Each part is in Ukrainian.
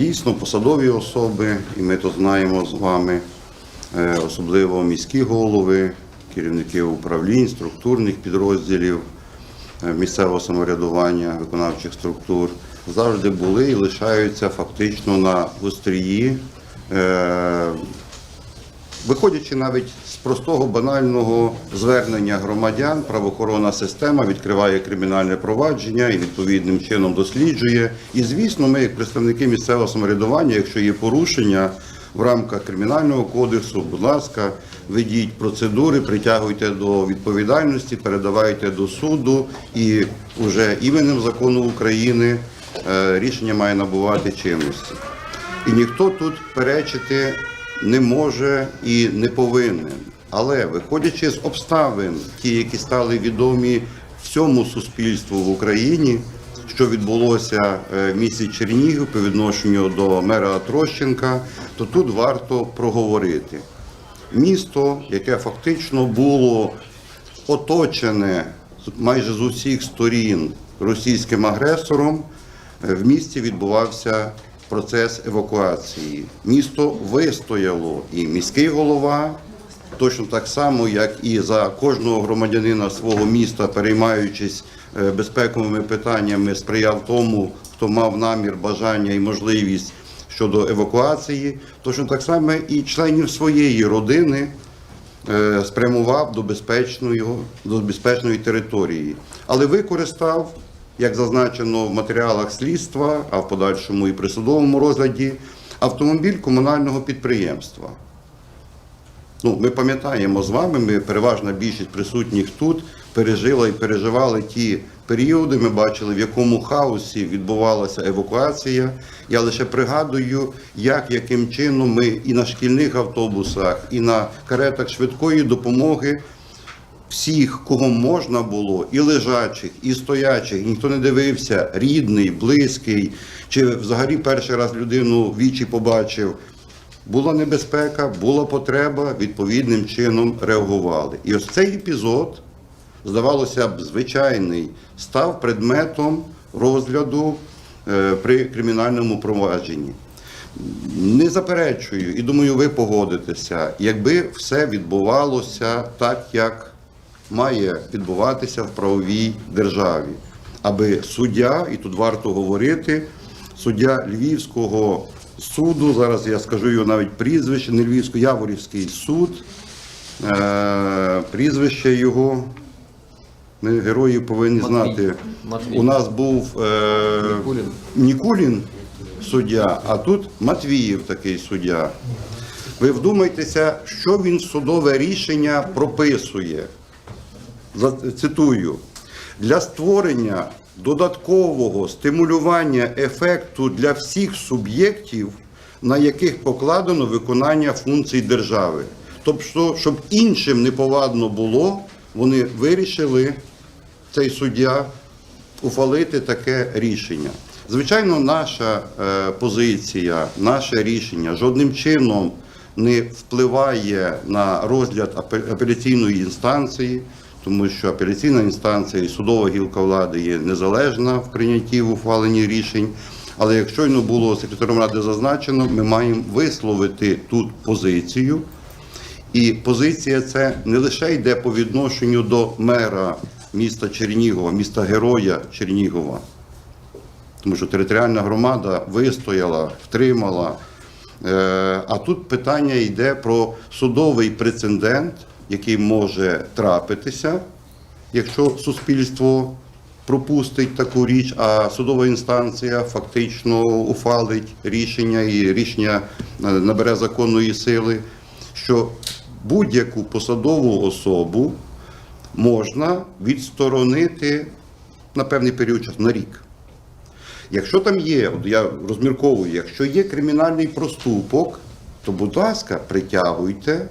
дійсно посадові особи, і ми то знаємо з вами, е, особливо міські голови, керівники управлінь, структурних підрозділів е, місцевого самоврядування, виконавчих структур, завжди були і лишаються фактично на острії. Виходячи навіть з простого банального звернення громадян, правоохоронна система відкриває кримінальне провадження і відповідним чином досліджує. І звісно, ми, як представники місцевого самоврядування, якщо є порушення в рамках кримінального кодексу, будь ласка, ведіть процедури, притягуйте до відповідальності, передавайте до суду, і вже іменем закону України е, рішення має набувати чинності. І ніхто тут перечити не може і не повинен. Але виходячи з обставин, ті, які стали відомі всьому суспільству в Україні, що відбулося е, в місті Чернігів по відношенню до мера Трощенка, то тут варто проговорити. Місто, яке фактично було оточене майже з усіх сторін російським агресором, е, в місті відбувався процес евакуації. Місто вистояло, і міський голова, точно так само, як і за кожного громадянина свого міста, переймаючись е, безпековими питаннями, сприяв тому, хто мав намір, бажання і можливість щодо евакуації, точно так само і членів своєї родини е, спрямував до безпечної, до безпечної території, але використав, як зазначено в матеріалах слідства, а в подальшому і при судовому розгляді, автомобіль комунального підприємства. Ну, ми пам'ятаємо з вами, ми переважна більшість присутніх тут пережила і переживали ті періоди. Ми бачили, в якому хаосі відбувалася евакуація. Я лише пригадую, як яким чином ми і на шкільних автобусах, і на каретах швидкої допомоги всіх, кого можна було, і лежачих, і стоячих, ніхто не дивився, рідний, близький, чи взагалі перший раз людину вічі побачив. Була небезпека, була потреба, відповідним чином реагували. І ось цей епізод, здавалося б, звичайний, став предметом розгляду е, при кримінальному провадженні. Не заперечую, і думаю, ви погодитеся, якби все відбувалося так, як має відбуватися в правовій державі, аби суддя, і тут варто говорити, суддя Львівського суду, зараз я скажу його навіть прізвище, не Львівський, Яворівський суд, е, прізвище його. Ми герої повинні Матвій. знати. Матвій. У нас був е, Нікулін. Нікулін суддя, а тут Матвіїв такий суддя. Ви вдумайтеся, що він судове рішення прописує. Цитую: для створення додаткового стимулювання ефекту для всіх суб'єктів, на яких покладено виконання функцій держави. Тобто, щоб іншим неповадно було, вони вирішили цей суддя ухвалити таке рішення. Звичайно, наша е, позиція, наше рішення жодним чином не впливає на розгляд апе- апеляційної інстанції, тому що апеляційна інстанція і судова гілка влади є незалежна в прийнятті в ухваленні рішень. Але як щойно було секретарем ради зазначено, ми маємо висловити тут позицію. І позиція це не лише йде по відношенню до мера міста Чернігова, міста Героя Чернігова, тому що територіальна громада вистояла, втримала. Е, А тут питання йде про судовий прецедент, який може трапитися, якщо суспільство пропустить таку річ, а судова інстанція фактично ухвалить рішення і рішення е, набере законної сили, що будь-яку посадову особу можна відсторонити на певний період часу, на рік. Якщо там є, я розмірковую, якщо є кримінальний проступок, то, будь ласка, притягуйте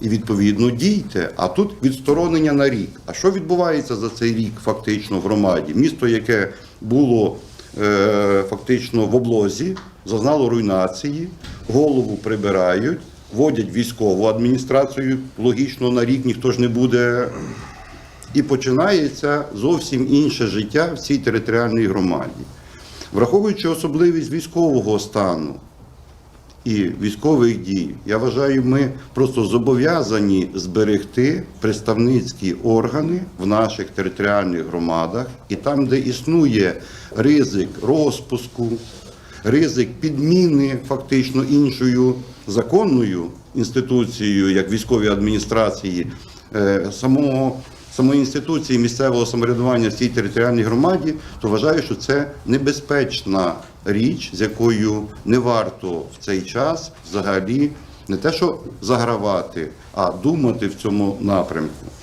і відповідно дійте. А тут відсторонення на рік. А що відбувається за цей рік фактично в громаді? Місто, яке було е, фактично в облозі, зазнало руйнації, голову прибирають, вводять військову адміністрацію. Логічно на рік ніхто ж не буде. І починається зовсім інше життя в цій територіальній громаді. Враховуючи особливість військового стану і військових дій, я вважаю, ми просто зобов'язані зберегти представницькі органи в наших територіальних громадах. І там, де існує ризик розпуску, ризик підміни фактично іншою законною інституцією, як військові адміністрації, е, самого самої інституції місцевого самоврядування в цій територіальній громаді, то вважаю, що це небезпечна річ, з якою не варто в цей час взагалі не те, що загравати, а думати в цьому напрямку.